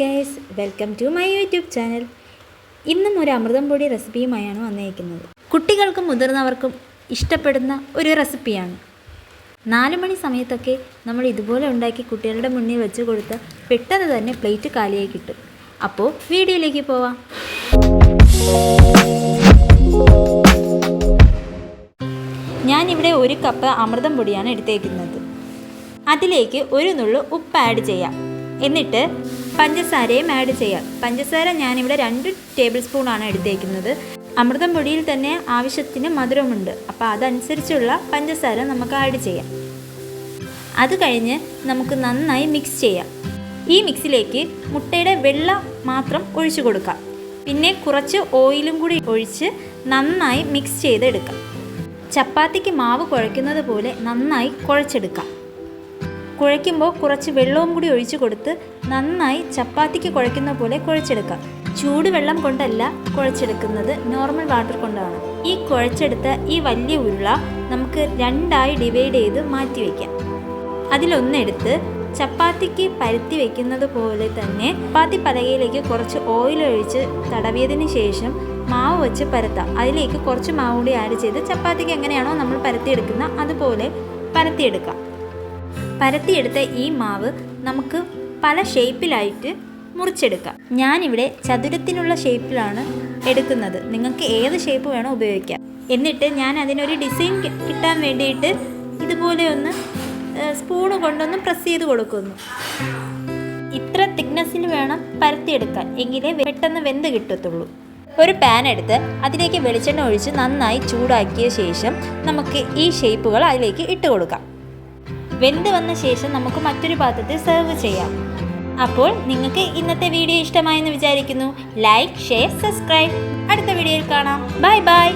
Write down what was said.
Guys welcome to my YouTube channel ഇന്നും ഒരു അമൃതം പൊടി റെസിപ്പിയുമായാണ് വന്നിരിക്കുന്നത്. കുട്ടികൾക്കും മുതിർന്നവർക്കും ഇഷ്ടപ്പെടുന്ന ഒരു റെസിപ്പിയാണ്. നാല് മണി സമയത്തൊക്കെ നമ്മൾ ഇതുപോലെ ഉണ്ടാക്കി കുട്ടികളുടെ മുന്നിൽ വെച്ച് കൊടുത്ത് പെട്ടെന്ന് തന്നെ പ്ലേറ്റ് കാലിയായി കിട്ടും അപ്പോൾ വീഡിയോയിലേക്ക് പോവാം. ഞാനിവിടെ ഒരു കപ്പ് അമൃതം പൊടിയാണ് എടുത്തേക്കുന്നത്. അതിലേക്ക് ഒരു നുള്ളു ഉപ്പ് ആഡ് ചെയ്യാം. എന്നിട്ട് പഞ്ചസാരയും ആഡ് ചെയ്യാം. പഞ്ചസാര ഞാനിവിടെ രണ്ട് ടേബിൾ സ്പൂണാണ് എടുത്തേക്കുന്നത്. അമൃതം പൊടിയിൽ തന്നെ ആവശ്യത്തിന് മധുരമുണ്ട്. അപ്പോൾ അതനുസരിച്ചുള്ള പഞ്ചസാര നമുക്ക് ആഡ് ചെയ്യാം. അത് കഴിഞ്ഞ് നമുക്ക് നന്നായി മിക്സ് ചെയ്യാം. ഈ മിക്സിലേക്ക് മുട്ടയുടെ വെള്ള മാത്രം ഒഴിച്ചു കൊടുക്കാം. പിന്നെ കുറച്ച് ഓയിലും കൂടി ഒഴിച്ച് നന്നായി മിക്സ് ചെയ്തെടുക്കാം. ചപ്പാത്തിക്ക് മാവ് കുഴയ്ക്കുന്നത് പോലെ നന്നായി കുഴച്ചെടുക്കാം. കുഴയ്ക്കുമ്പോൾ കുറച്ച് വെള്ളവും കൂടി ഒഴിച്ചു കൊടുത്ത് നന്നായി ചപ്പാത്തിക്ക് കുഴയ്ക്കുന്ന പോലെ കുഴച്ചെടുക്കാം. ചൂടുവെള്ളം കൊണ്ടല്ല കുഴച്ചെടുക്കുന്നത് നോർമൽ വാട്ടർ കൊണ്ടാണ്. ഈ കുഴച്ചെടുത്ത ഈ വലിയ ഉരുള നമുക്ക് രണ്ടായി ഡിവൈഡ് ചെയ്ത് മാറ്റി വയ്ക്കാം. അതിലൊന്നെടുത്ത് ചപ്പാത്തിക്ക് പരത്തി വെക്കുന്നത് പോലെ തന്നെ ചപ്പാത്തി പലകയിലേക്ക് കുറച്ച് ഓയിൽ ഒഴിച്ച് തടവിയതിന് ശേഷം മാവ് വെച്ച് പരത്താം. അതിലേക്ക് കുറച്ച് മാവ് കൂടി ആഡ് ചെയ്ത് ചപ്പാത്തിക്ക് എങ്ങനെയാണോ നമ്മൾ പരത്തിയെടുക്കുന്ന അതുപോലെ പരത്തിയെടുക്കാം. പരത്തിയെടുത്ത ഈ മാവ് നമുക്ക് പല ഷേപ്പിലായിട്ട് മുറിച്ചെടുക്കാം. ഞാനിവിടെ ചതുരത്തിനുള്ള ഷേപ്പിലാണ് എടുക്കുന്നത്. നിങ്ങൾക്ക് ഏത് ഷേപ്പ് വേണോ ഉപയോഗിക്കാം. എന്നിട്ട് ഞാൻ അതിനൊരു ഡിസൈൻ കിട്ടാൻ വേണ്ടിയിട്ട് ഇതുപോലെ ഒന്ന് സ്പൂണ് കൊണ്ടൊന്ന് പ്രസ് ചെയ്ത് കൊടുക്കുന്നു. ഇത്ര തിക്നെസ്സിൽ വേണം പരത്തിയെടുക്കാൻ. എങ്കിലേ പെട്ടെന്ന് വെന്ത് കിട്ടത്തുള്ളൂ. ഒരു പാൻ എടുത്ത് അതിലേക്ക് വെളിച്ചെണ്ണ ഒഴിച്ച് നന്നായി ചൂടാക്കിയ ശേഷം നമുക്ക് ഈ ഷേപ്പുകൾ അതിലേക്ക് ഇട്ട് കൊടുക്കാം. വെന്ത് വന്ന ശേഷം നമുക്ക് മറ്റൊരു പാത്രത്തിൽ സെർവ് ചെയ്യാം. അപ്പോൾ നിങ്ങൾക്ക് ഇന്നത്തെ വീഡിയോ ഇഷ്ടമായെന്ന് വിചാരിക്കുന്നു. ലൈക്ക് ഷെയർ സബ്സ്ക്രൈബ് അടുത്ത വീഡിയോയിൽ കാണാം. Bye bye